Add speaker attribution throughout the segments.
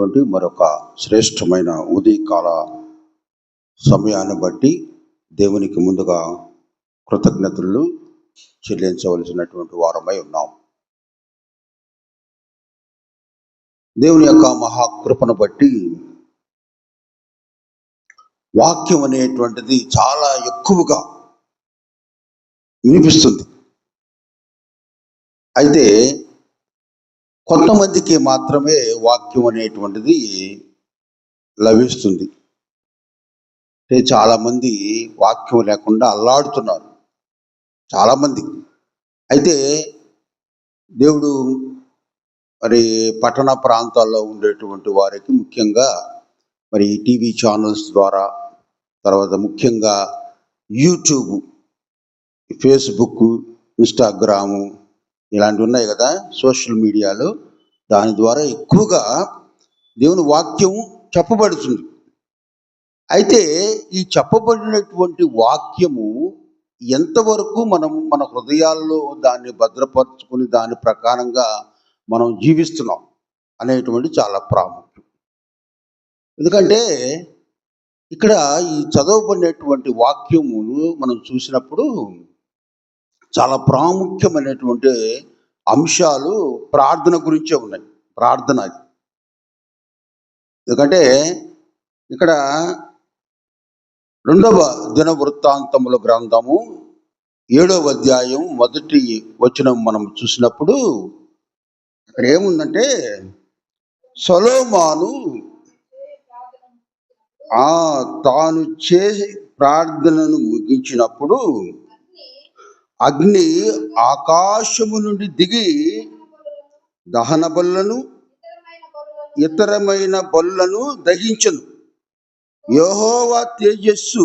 Speaker 1: ఉన్నటువంటి మరొక శ్రేష్టమైన ఉదయకాల సమయాన్ని బట్టి దేవునికి ముందుగా కృతజ్ఞతలు చెల్లించవలసినటువంటి వారమై ఉన్నాం. దేవుని యొక్క మహాకృపను బట్టి వాక్యం అనేటువంటిది చాలా ఎక్కువగా వినిపిస్తుంది. అయితే కొంతమందికి మాత్రమే వాక్యం అనేటువంటిది లభిస్తుంది. అంటే చాలామంది వాక్యం లేకుండా అల్లాడుతున్నారు. చాలామంది. అయితే దేవుడు మరి పట్టణ ప్రాంతాల్లో ఉండేటువంటి వారికి ముఖ్యంగా మరి టీవీ ఛానల్స్ ద్వారా తర్వాత ముఖ్యంగా యూట్యూబ్ ఫేస్బుక్ ఇన్స్టాగ్రాము ఇలాంటివి ఉన్నాయి కదా సోషల్ మీడియాలో. దాని ద్వారా ఎక్కువగా దేవుని వాక్యం చెప్పబడుతుంది. అయితే ఈ చెప్పబడినటువంటి వాక్యము ఎంతవరకు మనం మన హృదయాల్లో దాన్ని భద్రపరుచుకుని దాని ప్రకారంగా మనం జీవిస్తున్నాం అనేటువంటి చాలా ప్రాముఖ్యం. ఎందుకంటే ఇక్కడ ఈ చదవబడినటువంటి వాక్యమును మనం చూసినప్పుడు చాలా ప్రాముఖ్యమైనటువంటి అంశాలు ప్రార్థన గురించే ఉన్నాయి. ప్రార్థన అది. ఎందుకంటే ఇక్కడ రెండవ దిన వృత్తాంతముల గ్రంథము ఏడవ అధ్యాయం మొదటి వచనం మనం చూసినప్పుడు అక్కడ ఏముందంటే సొలోమాను ఆ తాను చేసే ప్రార్థనను ముగించినప్పుడు అగ్ని ఆకాశము నుండి దిగి దహన బల్లను ఇతరమైన బలులను దహించను. యహోవా తేజస్సు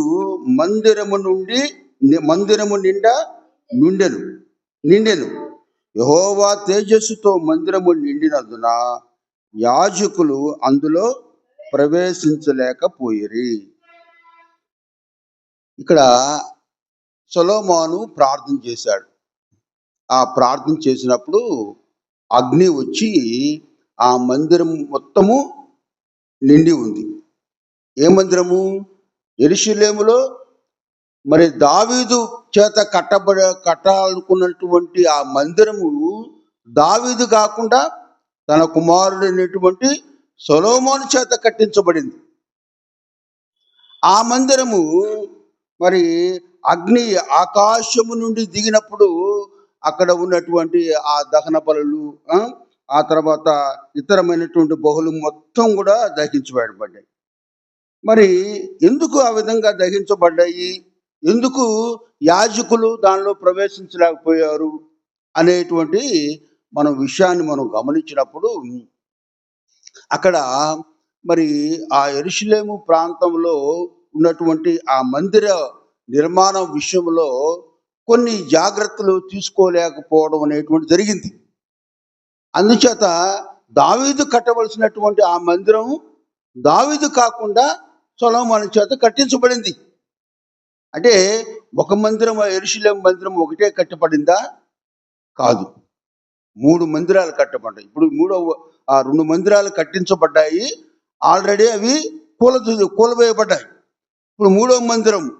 Speaker 1: మందిరము నుండి మందిరము నిండా నుండెను నిండెను. యహోవా తేజస్సుతో మందిరము నిండినందున యాజకులు అందులో ప్రవేశించలేకపోయిరి. ఇక్కడ సొలోమాను ప్రార్థన చేశాడు. ఆ ప్రార్థన చేసినప్పుడు అగ్ని వచ్చి ఆ మందిరం మొత్తము నిండి ఉంది. ఏ మందిరము? ఎరుషులేములో. మరి దావీదు చేత కట్టబడ కట్టాలనుకున్నటువంటి ఆ మందిరము దావీదు కాకుండా తన కుమారుడైనటువంటి సొలోమోను చేత కట్టించబడింది. ఆ మందిరము మరి అగ్ని ఆకాశము నుండి దిగినప్పుడు అక్కడ ఉన్నటువంటి ఆ దహన బలులు ఆ, ఆ తర్వాత ఇతరమైనటువంటి బహులు మొత్తం కూడా దహించబడబడ్డాయి. మరి ఎందుకు ఆ విధంగా దహించబడ్డాయి? ఎందుకు యాజకులు దానిలో ప్రవేశించలేకపోయారు? అనేటువంటి మనం విషయాన్ని మనం గమనించినప్పుడు అక్కడ మరి ఆ ఎరుషులేము ప్రాంతంలో ఉన్నటువంటి ఆ మందిర నిర్మాణం విషయంలో కొన్ని జాగ్రత్తలు తీసుకోలేకపోవడం అనేటువంటి జరిగింది. అందుచేత దావీదు కట్టవలసినటువంటి ఆ మందిరం దావీదు కాకుండా సొలొమోను చేత కట్టించబడింది. అంటే ఒక మందిరం ఎరుషులేం మందిరం ఒకటే కట్టబడిందా? కాదు. మూడు మందిరాలు కట్టబడ్డాయి. ఇప్పుడు మూడవ ఆ రెండు మందిరాలు కట్టించబడ్డాయి. ఆల్రెడీ అవి కూల కూలవేయబడ్డాయి. ఇప్పుడు మూడవ మందిరం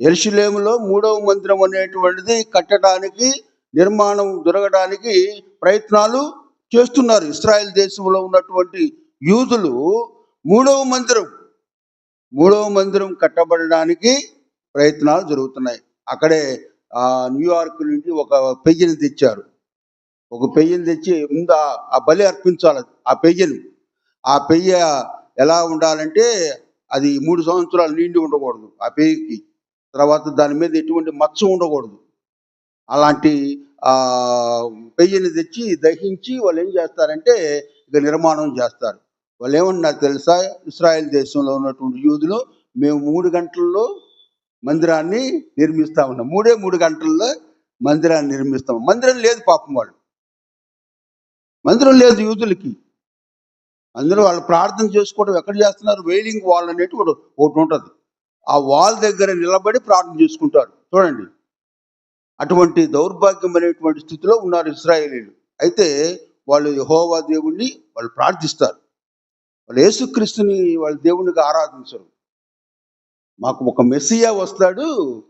Speaker 1: ఎరుషులేములో మూడవ మందిరం అనేటువంటిది కట్టడానికి నిర్మాణం దొరకడానికి ప్రయత్నాలు చేస్తున్నారు. ఇస్రాయెల్ దేశంలో ఉన్నటువంటి యూదులు మూడవ మందిరం మూడవ మందిరం కట్టబడడానికి ప్రయత్నాలు జరుగుతున్నాయి. అక్కడే న్యూయార్క్ నుండి ఒక పెయ్యని తెచ్చారు. ఒక పెయ్యని తెచ్చి ముందు ఆ- ఆ బలి అర్పించాలి. ఆ పెయ్యను ఆ పెయ్య ఎలా ఉండాలంటే అది మూడు సంవత్సరాలు నిండి ఉండకూడదు ఆ పెయ్యకి తర్వాత దాని మీద ఎటువంటి మచ్చ ఉండకూడదు. అలాంటి ఆ పెయ్యని తెచ్చి దహించి వాళ్ళు ఏం చేస్తారంటే ఇక నిర్మాణం చేస్తారు. వాళ్ళు ఏమన్నారు తెలుసా ఇస్రాయెల్ దేశంలో ఉన్నటువంటి యూదులు మేము మూడు గంటల్లో మందిరాన్ని నిర్మిస్తా ఉన్నాం. మూడే మూడు గంటల్లో మందిరాన్ని నిర్మిస్తాం. మందిరం లేదు పాపం వాళ్ళు. మందిరం లేదు యూదులకి. అందులో వాళ్ళు ప్రార్థన చేసుకోవడం ఎక్కడ చేస్తున్నారు? వెయిలింగ్ వాల్ అనేటి ఒకటి ఉంటుంది. ఆ వాల్ దగ్గర నిలబడి ప్రార్థన చేసుకుంటారు. చూడండి. అటువంటి దౌర్భాగ్యమైనటువంటి స్థితిలో ఉన్నారు ఇస్రాయేలీలు. అయితే వాళ్ళు యహోవా దేవుణ్ణి వాళ్ళు ప్రార్థిస్తారు. వాళ్ళు యేసుక్రీస్తుని వాళ్ళ దేవునికి ఆరాధించరు. మాకు ఒక మెస్సియా వస్తాడు.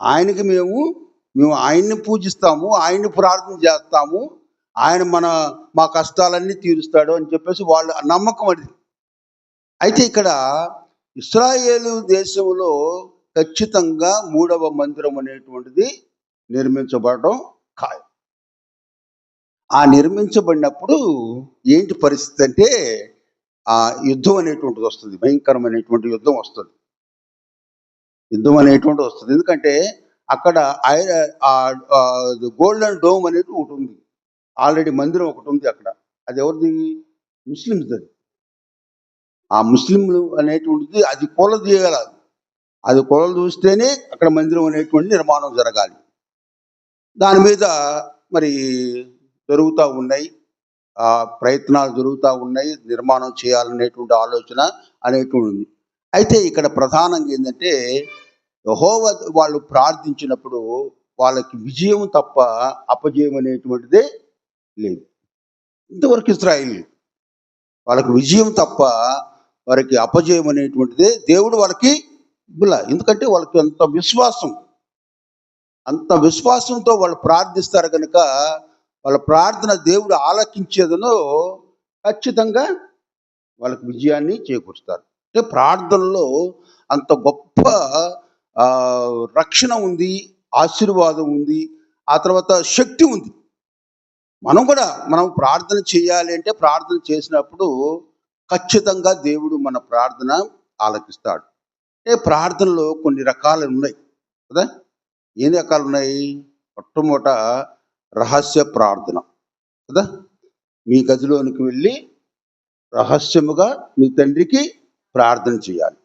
Speaker 1: ఆయనకి మేము మేము ఆయన్ని పూజిస్తాము ఆయన్ని ప్రార్థన చేస్తాము. ఆయన మన మా కష్టాలన్నీ తీరుస్తాడు అని చెప్పేసి వాళ్ళ నమ్మకం అది. అయితే ఇక్కడ ఇస్రాయేలు దేశంలో ఖచ్చితంగా మూడవ మందిరం అనేటువంటిది నిర్మించబడటం ఖాయం. ఆ నిర్మించబడినప్పుడు ఏంటి పరిస్థితి అంటే ఆ యుద్ధం అనేటువంటిది వస్తుంది భయంకరమైనటువంటి యుద్ధం వస్తుంది. యుద్ధం అనేటువంటిది వస్తుంది. ఎందుకంటే అక్కడ ఐ- గోల్డెన్ డోమ్ అనేది ఒకటి ఉంది. ఆల్రెడీ మందిరం ఒకటి ఉంది అక్కడ. అది ఎవరిది? ముస్లిమ్స్ అది. ఆ ముస్లింలు అనేటువంటిది అది కొల తీయగలదు. అది కొలలు చూస్తేనే అక్కడ మందిరం అనేటువంటి నిర్మాణం జరగాలి. దాని మీద మరి జరుగుతూ ఉన్నాయి. ఆ ప్రయత్నాలు జరుగుతూ ఉన్నాయి. నిర్మాణం చేయాలనేటువంటి ఆలోచన అనేటువంటి ఉంది అయితే ఇక్కడ ప్రధానంగా ఏంటంటే యహోవ వాళ్ళు ప్రార్థించినప్పుడు వాళ్ళకి విజయం తప్ప అపజయం అనేటువంటిదే లేదు. ఇంతవరకు ఇస్రాయిల్ వాళ్ళకి విజయం తప్ప వారికి అపజయం అనేటువంటిదే దేవుడు వాళ్ళకి ఇవ్వలే. ఎందుకంటే వాళ్ళకి అంత విశ్వాసం. అంత విశ్వాసంతో వాళ్ళు ప్రార్థిస్తారు కనుక వాళ్ళ ప్రార్థన దేవుడు ఆలకించేదనో ఖచ్చితంగా వాళ్ళకి విజయాన్ని చేకూరుస్తారు. అంటే ప్రార్థనలో అంత గొప్ప రక్షణ ఉంది ఆశీర్వాదం ఉంది ఆ తర్వాత శక్తి ఉంది. మనం కూడా మనం ప్రార్థన చేయాలి అంటే ప్రార్థన చేసినప్పుడు ఖచ్చితంగా దేవుడు మన ప్రార్థన ఆలకిస్తాడు. అంటే ప్రార్థనలో కొన్ని రకాలు ఉన్నాయి. కదా? ఏం రకాలు ఉన్నాయి? మొట్టమొదట రహస్య ప్రార్థన. కదా? మీ గదిలోనికి వెళ్ళి రహస్యముగా మీ తండ్రికి ప్రార్థన చేయాలి.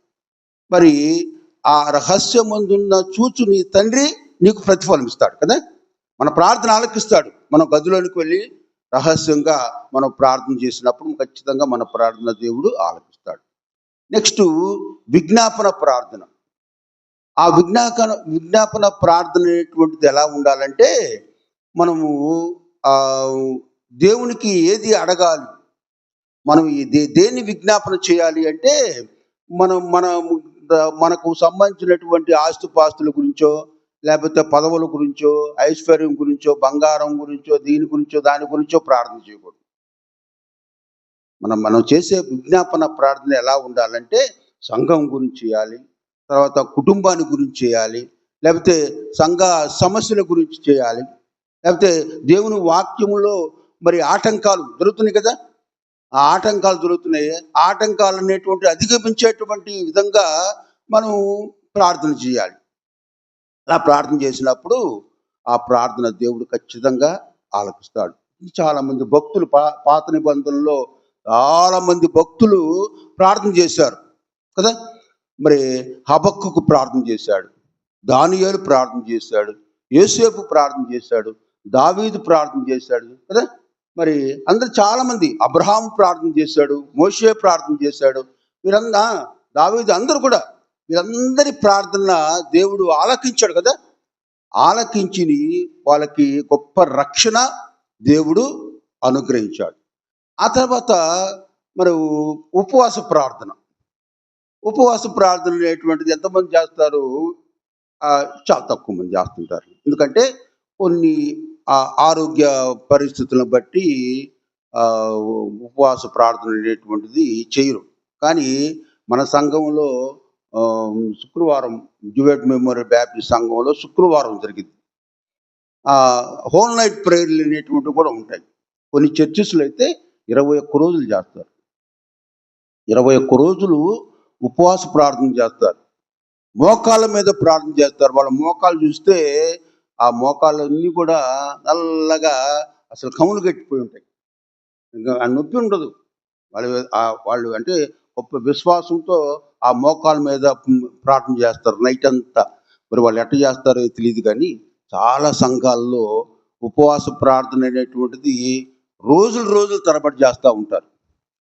Speaker 1: మరి ఆ రహస్యమందున్న చూచు నీ తండ్రి నీకు ప్రతిఫలం ఇస్తాడు. కదా? మన ప్రార్థన ఆలకిస్తాడు. మనం గదిలోనికి వెళ్ళి రహస్యంగా మనం ప్రార్థన చేసినప్పుడు ఖచ్చితంగా మన ప్రార్థన దేవుడు ఆలకిస్తాడు. నెక్స్ట్ విజ్ఞాపన ప్రార్థన. ఆ విజ్ఞాపన విజ్ఞాపన ప్రార్థన అనేటువంటిది ఎలా ఉండాలంటే మనము దేవునికి ఏది అడగాలి? మనం దే దేన్ని విజ్ఞాపన చేయాలి అంటే మనం మన మనకు సంబంధించినటువంటి ఆస్తుపాస్తుల గురించో లేకపోతే పదవుల గురించో ఐశ్వర్యం గురించో బంగారం గురించో దీని గురించో దాని గురించో ప్రార్థన చేయకూడదు. మనం మనం చేసే విజ్ఞాపన ప్రార్థన ఎలా ఉండాలంటే సంఘం గురించి చేయాలి తర్వాత కుటుంబాన్ని గురించి చేయాలి లేకపోతే సంఘ సమస్యల గురించి చేయాలి లేకపోతే దేవుని వాక్యంలో మరి ఆటంకాలు దొరుకుతున్నాయి కదా? ఆ ఆటంకాలు దొరుకుతున్నాయి ఆ ఆటంకాలు అనేటువంటి అధిగమించేటువంటి విధంగా మనం ప్రార్థన చేయాలి. అలా ప్రార్థన చేసినప్పుడు ఆ ప్రార్థన దేవుడు ఖచ్చితంగా ఆలకిస్తాడు. చాలా మంది భక్తులు పా పాత నిబంధనలో చాలా మంది భక్తులు ప్రార్థన చేశారు. కదా? మరి హబక్కుకు ప్రార్థన చేశాడు. దానియాలు ప్రార్థన చేశాడు. యేసేపు ప్రార్థన చేశాడు. దావీదు ప్రార్థన చేశాడు. కదా? మరి అందరు చాలా మంది అబ్రహాం ప్రార్థన చేశాడు మోషే ప్రార్థన చేశాడు. వీరందా దావీదు అందరూ కూడా వీరందరి ప్రార్థన దేవుడు ఆలకించాడు కదా? ఆలకించి వాళ్ళకి గొప్ప రక్షణ దేవుడు అనుగ్రహించాడు. ఆ తర్వాత మరి ఉపవాస ప్రార్థన. ఉపవాస ప్రార్థన అనేటువంటిది ఎంతమంది చేస్తారు? చాలా తక్కువ మంది చేస్తుంటారు. ఎందుకంటే కొన్ని ఆ, ఆరోగ్య పరిస్థితులను బట్టి ఉపవాస ప్రార్థన అనేటువంటిది చేయరు. కానీ మన సంఘంలో శుక్రవారం జువేట్ మెమోరియల్ బ్యాప్టిస్ట్ సంఘంలో శుక్రవారం జరిగింది. ఆ, హోల్ నైట్ ప్రేయర్లు అనేటువంటివి కూడా ఉంటాయి. కొన్ని చర్చెస్లో అయితే ఇరవై ఒక్క రోజులు చేస్తారు. ఇరవై ఒక్క రోజులు ఉపవాస ప్రార్థన చేస్తారు. మోకాళ్ళ మీద ప్రార్థన చేస్తారు. వాళ్ళ మోకాలు చూస్తే ఆ మోకాళ్ళన్నీ కూడా నల్లగా అసలు కములు కట్టిపోయి ఉంటాయి. ఇంకా ఆ నొప్పి ఉండదు. వాళ్ళు వాళ్ళు అంటే గొప్ప విశ్వాసంతో ఆ మోకాళ్ళ మీద ప్రార్థన చేస్తారు. నైట్ అంతా. మరి వాళ్ళు ఎట్ట చేస్తారో తెలియదు కానీ చాలా సంఘాల్లో ఉపవాస ప్రార్థన అనేటువంటిది రోజులు రోజులు తరబడి చేస్తూ ఉంటారు.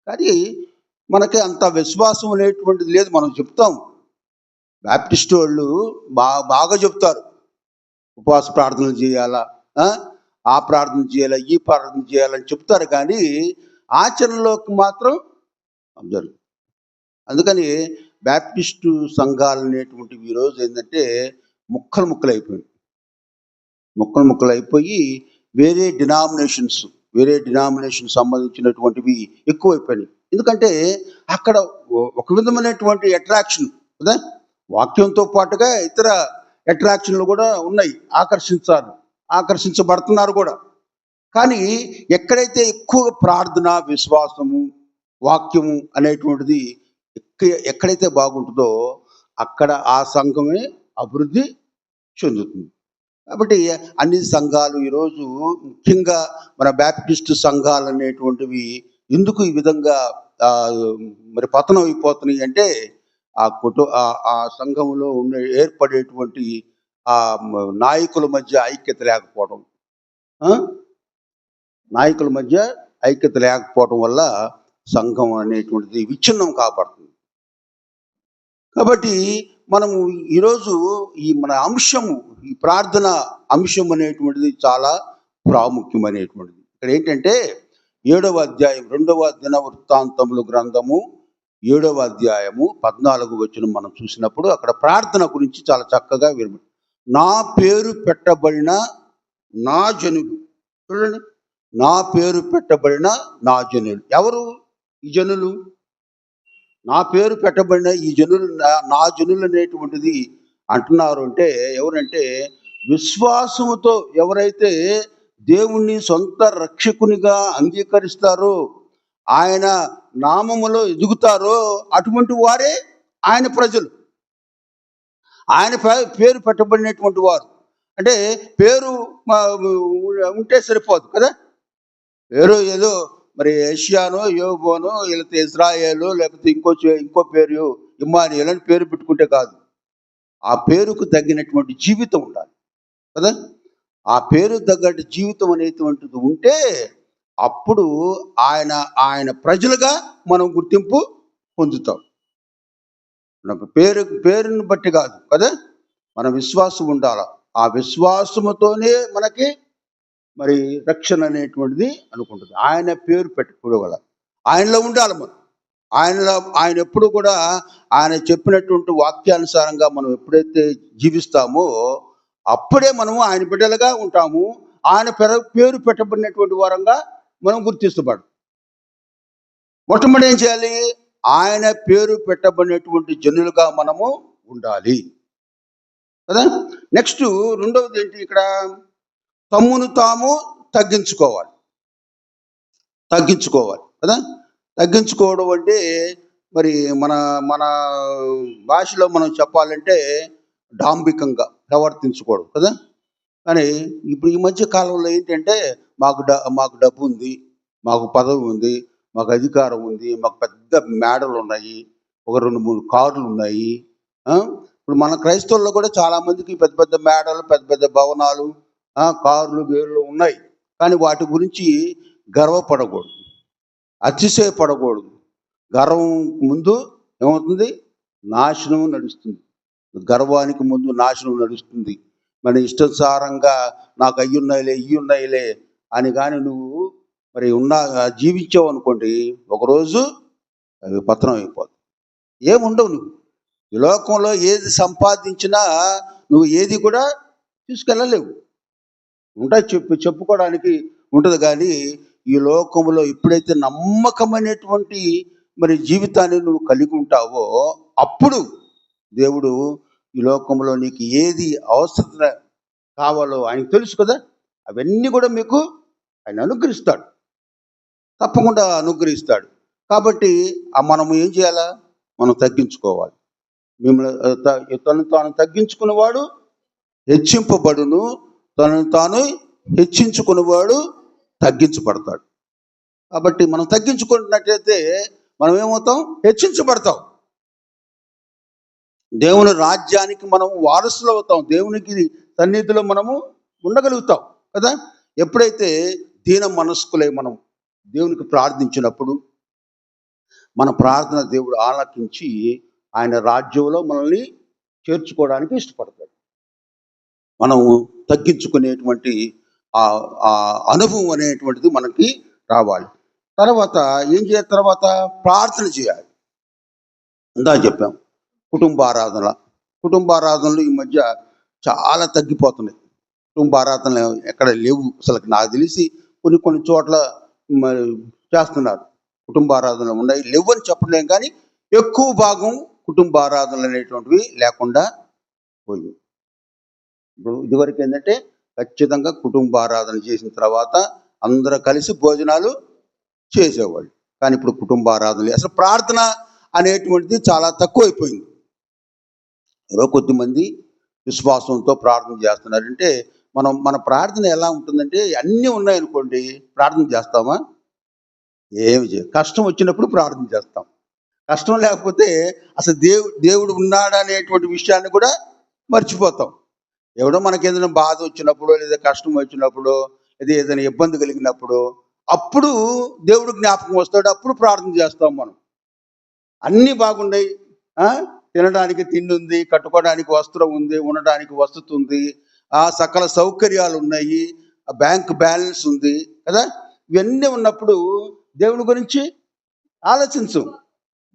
Speaker 1: కానీ మనకి అంత విశ్వాసం అనేటువంటిది లేదు. మనం చెప్తాం. బ్యాప్టిస్ట్ వాళ్ళు బాగా బాగా చెప్తారు. ఉపవాస ప్రార్థనలు చేయాలా? ఆ? ఆ ప్రార్థన చేయాలా? ఈ ప్రార్థన చేయాలని చెప్తారు కానీ ఆచరణలోకి మాత్రం జరుగు. అందుకని బ్యాప్టిస్టు సంఘాలు అనేటువంటివి ఈరోజు ఏంటంటే ముక్కలు ముక్కలు అయిపోయింది ముక్కలు ముక్కలు అయిపోయి వేరే డినామినేషన్స్ వేరే డినామినేషన్ సంబంధించినటువంటివి ఎక్కువైపోయినాయి. ఎందుకంటే అక్కడ ఒక విధమైనటువంటి అట్రాక్షన్ కదా వాక్యంతో పాటుగా ఇతర అట్రాక్షన్లు కూడా ఉన్నాయి. ఆకర్షించాలి ఆకర్షించబడుతున్నారు కూడా. కానీ ఎక్కడైతే ఎక్కువ ప్రార్థన విశ్వాసము వాక్యము అనేటువంటిది ఎక్కడైతే బాగుంటుందో అక్కడ ఆ సంఘమే అభివృద్ధి చెందుతుంది. కాబట్టి అన్ని సంఘాలు ఈరోజు ముఖ్యంగా మన బ్యాప్టిస్ట్ సంఘాలు అనేటువంటివి ఎందుకు ఈ విధంగా మరి పతనం అయిపోతున్నాయి అంటే ఆ కుటు ఆ- సంఘంలో ఉండే ఏర్పడేటువంటి ఆ నాయకుల మధ్య ఐక్యత లేకపోవడం నాయకుల మధ్య ఐక్యత లేకపోవడం వల్ల సంఘం అనేటువంటిది విచ్ఛిన్నం కాపాడుతుంది. కాబట్టి మనము ఈరోజు ఈ మన అంశము ఈ ప్రార్థన అంశం అనేటువంటిది చాలా ప్రాముఖ్యమైనటువంటిది. ఇక్కడ ఏంటంటే ఏడవ అధ్యాయం రెండవ దిన వృత్తాంతములు గ్రంథము ఏడవ అధ్యాయము పద్నాలుగు వచ్చిన మనం చూసినప్పుడు అక్కడ ప్రార్థన గురించి చాలా చక్కగా విరమ నా పేరు పెట్టబడిన నా జనులు. చూడండి. నా పేరు పెట్టబడిన నా జనులు. ఎవరు? ఈ జనులు? నా పేరు పెట్టబడిన ఈ జనులు నా- జనులు అనేటువంటిది అంటున్నారు అంటే ఎవరంటే విశ్వాసముతో ఎవరైతే దేవుణ్ణి సొంత రక్షకునిగా అంగీకరిస్తారో ఆయన నామములో ఎదుగుతారో అటువంటి వారే ఆయన ప్రజలు. ఆయన పే- పేరు పెట్టబడినటువంటి వారు. అంటే పేరు ఉంటే సరిపోదు కదా? పేరు ఏదో మరి ఏషియానో యోబోను లేకపోతే ఇజ్రాయేలు లేకపోతే ఇంకో చే- ఇంకో పేరు ఇమ్మానియల్ అని పేరు పెట్టుకుంటే కాదు. ఆ పేరుకు తగినటువంటి జీవితం ఉండాలి. కదా? ఆ పేరు తగ్గట్టు జీవితం అనేటువంటిది ఉంటే అప్పుడు ఆయన ఆయన ప్రజలుగా మనం గుర్తింపు పొందుతాం. మన పేరు పేరుని బట్టి కాదు కదా? మన విశ్వాసం ఉండాల. ఆ విశ్వాసముతోనే మనకి మరి రక్షణ అనేటువంటిది అనుకుంటుంది. ఆయన పేరు పెట్టుకోగల ఆయనలో ఉండాలి మనం. ఆయనలో ఆయన ఎప్పుడు కూడా ఆయన చెప్పినటువంటి వాక్యానుసారంగా మనం ఎప్పుడైతే జీవిస్తామో అప్పుడే మనము ఆయన బిడ్డలుగా ఉంటాము. ఆయన పేరు పెట్టబడినటువంటి వారంగా మనం గుర్తిస్తబడు మొట్టమొదటి ఏం చేయాలి? ఆయన పేరు పెట్టబడినటువంటి జనులుగా మనము ఉండాలి. కదా? నెక్స్ట్ రెండవది ఏంటి ఇక్కడ? తమ్మును తాము తగ్గించుకోవాలి. తగ్గించుకోవాలి కదా? తగ్గించుకోవడం అంటే మరి మన మన భాషలో మనం చెప్పాలంటే డాంబికంగా ప్రవర్తించుకోవడం కదా? కానీ ఇప్పుడు ఈ మధ్య కాలంలో ఏంటంటే మాకు డ మాకు డబ్బు ఉంది మాకు పదవి ఉంది మాకు అధికారం ఉంది మాకు పెద్ద మేడలు ఉన్నాయి ఒక రెండు మూడు కార్లు ఉన్నాయి ఇప్పుడు మన క్రైస్తవుల్లో కూడా చాలా మందికి పెద్ద పెద్ద మేడలు పెద్ద పెద్ద భవనాలు కార్లు గేర్లు ఉన్నాయి. కానీ వాటి గురించి గర్వపడకూడదు. అతిశయపడకూడదు. గర్వం ముందు ఏమవుతుంది? నాశనం నడుస్తుంది. గర్వానికి ముందు నాశనం నడుస్తుంది. మన ఇష్టానుసారంగా నాకు అయ్యి ఉన్నాయిలే ఇవి ఉన్నాయిలే అని కానీ నువ్వు మరి ఉన్నా జీవించావు అనుకోండి ఒకరోజు అవి పతనం అయిపోతుంది ఏముండవు నువ్వు. ఈ లోకంలో ఏది సంపాదించినా నువ్వు ఏది కూడా తీసుకెళ్ళలేవు. ఉంటాయి. చెప్పు చెప్పుకోవడానికి ఉంటుంది. కానీ ఈ లోకంలో ఎప్పుడైతే నమ్మకమైనటువంటి మరి జీవితాన్ని నువ్వు కలిగి ఉంటావో అప్పుడు దేవుడు ఈ లోకంలో నీకు ఏది అవసరం కావాలో ఆయనకు తెలుసు కదా? అవన్నీ కూడా మీకు ఆయన అనుగ్రహిస్తాడు. తప్పకుండా అనుగ్రహిస్తాడు. కాబట్టి ఆ మనము ఏం చేయాలా? మనం తగ్గించుకోవాలి. మిమ్మల్ని తను తాను తగ్గించుకున్నవాడు హెచ్చింపబడును. తనను తాను హెచ్చించుకునేవాడు తగ్గించబడతాడు. కాబట్టి మనం తగ్గించుకున్నట్లయితే మనం ఏమవుతాం? హెచ్చించబడతాం. దేవుని రాజ్యానికి మనం వారసులు అవుతాం. దేవునికి సన్నిధిలో మనము ఉండగలుగుతాం కదా? ఎప్పుడైతే దీన మనస్కులై మనం దేవునికి ప్రార్థించినప్పుడు మన ప్రార్థన దేవుడు ఆలకించి ఆయన రాజ్యంలో మనల్ని చేర్చుకోవడానికి ఇష్టపడతాడు. మనము తగ్గించుకునేటువంటి ఆ అనుభవం అనేటువంటిది మనకి రావాలి. తర్వాత ఏం చేయాలి తర్వాత? ప్రార్థన చేయాలి. ఇందా చెప్పాం కుటుంబ ఆరాధన కుటుంబ ఆరాధనలు ఈ మధ్య చాలా తగ్గిపోతున్నాయి. కుటుంబ ఆరాధనలు ఎక్కడ లేవు అసలు నాకు తెలిసి కొన్ని కొన్ని చోట్ల చేస్తున్నారు. కుటుంబ ఆరాధనలు ఉన్నాయి లేవు అని చెప్పలేం కానీ ఎక్కువ భాగం కుటుంబ ఆరాధనలు అనేటువంటివి లేకుండా పోయి ఇప్పుడు ఇదివరకు ఏంటంటే ఖచ్చితంగా కుటుంబ ఆరాధన చేసిన తర్వాత అందరూ కలిసి భోజనాలు చేసేవాళ్ళు. కానీ ఇప్పుడు కుటుంబ ఆరాధనలు అసలు ప్రార్థన అనేటువంటిది చాలా తక్కువైపోయింది. ఎవరో కొద్దిమంది విశ్వాసంతో ప్రార్థన చేస్తున్నారంటే మనం మన ప్రార్థన ఎలా ఉంటుందంటే అన్నీ ఉన్నాయనుకోండి ప్రార్థన చేస్తామా? ఏమి చేయ కష్టం వచ్చినప్పుడు ప్రార్థన చేస్తాం. కష్టం లేకపోతే అసలు దేవు దేవుడు ఉన్నాడు అనేటువంటి విషయాన్ని కూడా మర్చిపోతాం. ఎవడో మనకి ఏదైనా బాధ వచ్చినప్పుడు లేదా కష్టం వచ్చినప్పుడు లేదా ఏదైనా ఇబ్బంది కలిగినప్పుడు అప్పుడు దేవుడు జ్ఞాపకం వస్తాడు. అప్పుడు ప్రార్థన చేస్తాం మనం. అన్నీ బాగున్నాయి ఆ? తినడానికి తిండి ఉంది కట్టుకోవడానికి వస్త్రం ఉంది ఉండడానికి వసతి ఉంది ఆ సకల సౌకర్యాలు ఉన్నాయి ఆ బ్యాంక్ బ్యాలెన్స్ ఉంది కదా? ఇవన్నీ ఉన్నప్పుడు దేవుని గురించి ఆలోచించు.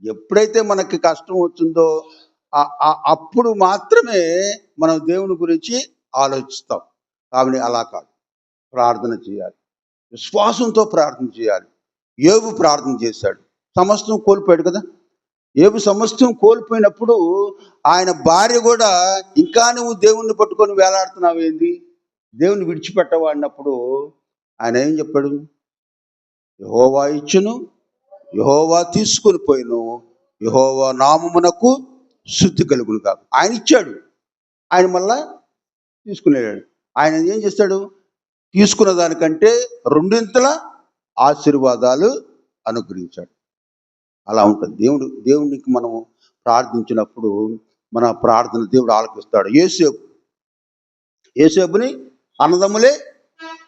Speaker 1: ఎప్పుడైతే మనకి కష్టం వచ్చిందో అప్పుడు మాత్రమే మనం దేవుని గురించి ఆలోచిస్తాం. కాబట్టి అలా కాదు. ప్రార్థన చేయాలి. విశ్వాసంతో ప్రార్థన చేయాలి. ఏవు ప్రార్థన చేశాడు. సమస్తం కోల్పోయాడు కదా? ఏవు సమస్తం కోల్పోయినప్పుడు ఆయన భార్య కూడా ఇంకా నువ్వు దేవుణ్ణి పట్టుకొని వేలాడుతున్నావు ఏంది? దేవుని విడిచిపెట్టవాడినప్పుడు ఆయన ఏం చెప్పాడు? యహోవా ఇచ్చును యహోవా తీసుకొని పోయిను యహోవా నామమునకు శుద్ధి కలుగును కాదు. ఆయన ఇచ్చాడు. ఆయన మళ్ళా తీసుకునేవాడు ఆయన ఏం చేస్తాడు? తీసుకున్న దానికంటే రెండింతల ఆశీర్వాదాలు అనుగ్రహించాడు. అలా ఉంటుంది. దేవుడు దేవునికి మనం ప్రార్థించినప్పుడు మన ప్రార్థన దేవుడు ఆలకిస్తాడు. ఏసేపు ఏసేపుని అన్నదమ్ములే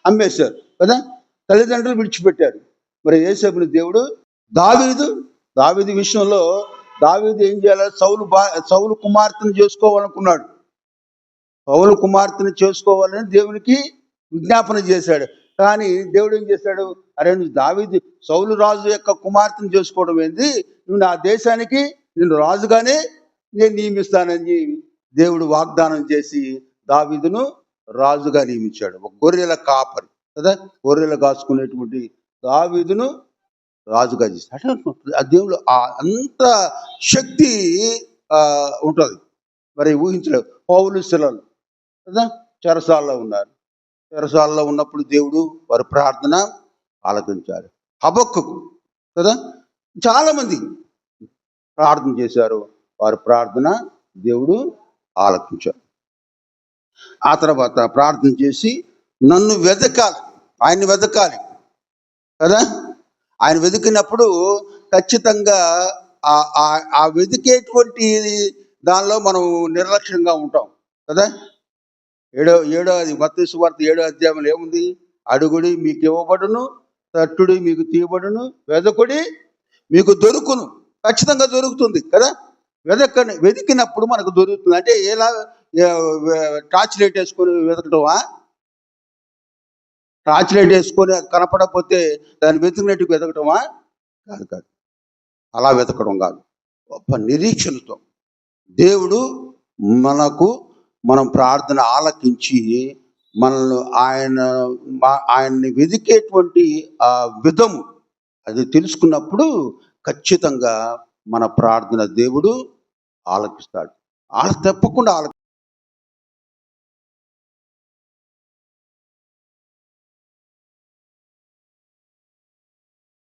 Speaker 1: అమ్మేశారు కదా? తల్లిదండ్రులు విడిచిపెట్టారు. మరి ఏసేపుని దేవుడు దావీదు దావీదు విషయంలో దావీదు ఏం చేయాలి? సౌలు బా సౌలు కుమార్తెను చేసుకోవాలనుకున్నాడు. పౌలు కుమార్తెను చేసుకోవాలని దేవునికి విజ్ఞాపన చేశాడు. కానీ దేవుడు ఏం చేశాడు? అరే నువ్వు దావీదు సౌలు రాజు యొక్క కుమార్తెను చేసుకోవడం ఏంది? నువ్వు నా దేశానికి నేను రాజుగానే నేను నియమిస్తానని దేవుడు వాగ్దానం చేసి దావీదును రాజుగా నియమించాడు. ఒక గొర్రెల కాపరి కదా? గొర్రెలు కాసుకునేటువంటి దావీదును రాజుగా చేశాడు. అంటే ఆ దేవుడు అంత శక్తి ఉంటుంది. మరి ఊహించలేవు పౌలు శిలలు కదా? చెరసాల్లో ఉన్నారు. చెరసాల్లో ఉన్నప్పుడు దేవుడు వారి ప్రార్థన ఆలకించారు హబక్కుకు కదా? చాలామంది ప్రార్థన చేశారు. వారి ప్రార్థన దేవుడు ఆలకించారు ఆ తర్వాత ప్రార్థన చేసి నన్ను వెతకాలి ఆయన్ని వెతకాలి కదా? ఆయన వెతికినప్పుడు ఖచ్చితంగా ఆ- ఆ- వెతికేటువంటి దానిలో మనం నిర్లక్ష్యంగా ఉంటాం. కదా? ఏడో ఏడో అది మత్తయి సువార్త ఏడో అధ్యాయంలో ఏముంది? అడుగుడి మీకు ఇవ్వబడును తట్టుడి మీకు తీయబడును వెదకుడి మీకు దొరుకును. ఖచ్చితంగా దొరుకుతుంది కదా? వెదకని వెతికినప్పుడు మనకు దొరుకుతుంది. అంటే ఎలా టార్చ్ లైట్ వేసుకొని వెతకటమా? టార్చ్ లైట్ వేసుకొని అది కనపడకపోతే దాన్ని వెతికినట్టు వెతకటమా? కాదు కాదు. అలా వెతకడం కాదు. గొప్ప నిరీక్షణతో. దేవుడు మనకు మనం ప్రార్థన ఆలకించి మనల్ని ఆయన ఆయన్ని వెదికేటువంటి ఆ విధము అది తెలుసుకున్నప్పుడు ఖచ్చితంగా మన ప్రార్థన దేవుడు ఆలకిస్తాడు. ఆ తప్పకుండా ఆలకి